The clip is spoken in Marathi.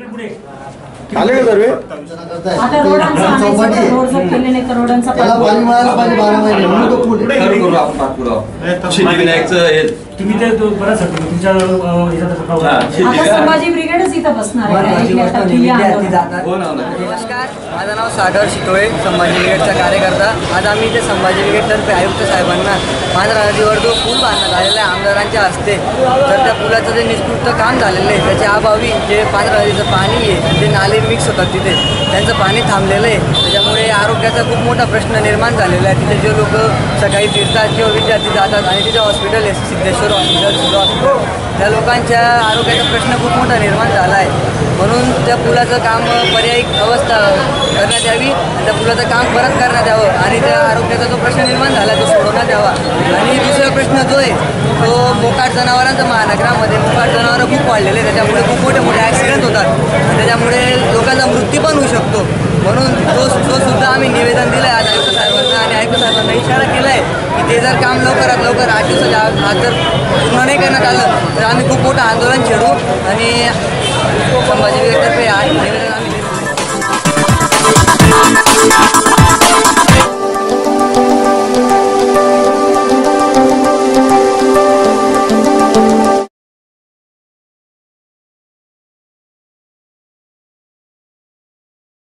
आले का सर्वे? त्याला पाणी मिळालं पाहिजे बारा महिने. म्हणून तो पाठपुरावा. सिद्धिविनायकचं हे तुम्ही ते बराच तुमच्या हा, ब्रिगेडच इथं बसणार. हो हो ना. नमस्कार माझं नाव सागर शितोळे संभाजी ब्रिगेडचा कार्यकर्ता. आज आम्ही इथे संभाजी ब्रिगेडतर्फे आयुक्त साहेबांना मांजरा नदीवर जो पूल बांधण्यात आलेला आहे आमदारांच्या हस्ते. तर त्या पुलाचं जे निष्कृत काम झालेलं आहे त्याच्या अभावी जे पांढरा नदीचं पाणी आहे ते नाले मिक्स होतात तिथे. त्यांचं पाणी थांबलेलं आहे. त्याच्यामुळे आरोग्याचा खूप मोठा प्रश्न निर्माण झालेला आहे. तिथे जे लोक सकाळी फिरतात किंवा विद्यार्थी जातात आणि तिथे हॉस्पिटल आहे सिद्धेश्वर हॉस्पिटल सुद्धा हॉस्पिटल त्या लोकांच्या आरोग्याचा प्रश्न खूप मोठा निर्माण झाला आहे. म्हणून त्या पुलाचं काम पर्यायी अवस्था करण्यात यावी त्या पुलाचं काम परत करण्यात यावं आणि त्या आरोग्याचा जो प्रश्न निर्माण झाला तो सोडवण्यात यावा. आणि दुसरा प्रश्न जो आहे तो मोकाट जनावरांचा महानगरामध्ये मोकाट जनावरं खूप वाढलेले आहे त्याच्यामुळे खूप मोठे मोठे ॲक्सिडेंट होतात आणि त्याच्यामुळे लोकांचा मृत्यू पण होऊ शकतो म्हणून तो तो सुद्धा आम्ही निवेदन दिलं आहे आज आयुक्त साहेबांना आणि आयुक्त साहेबांना इशारा केला आहे की ते जर काम लवकरात लवकर आठ दिवसाच्या आज जर पूर्ण नाही करण्यात आलं तर आम्ही खूप मोठं आंदोलन छेडू आणि संभाजी विवेकतर्फे आ- निवेदन आम्ही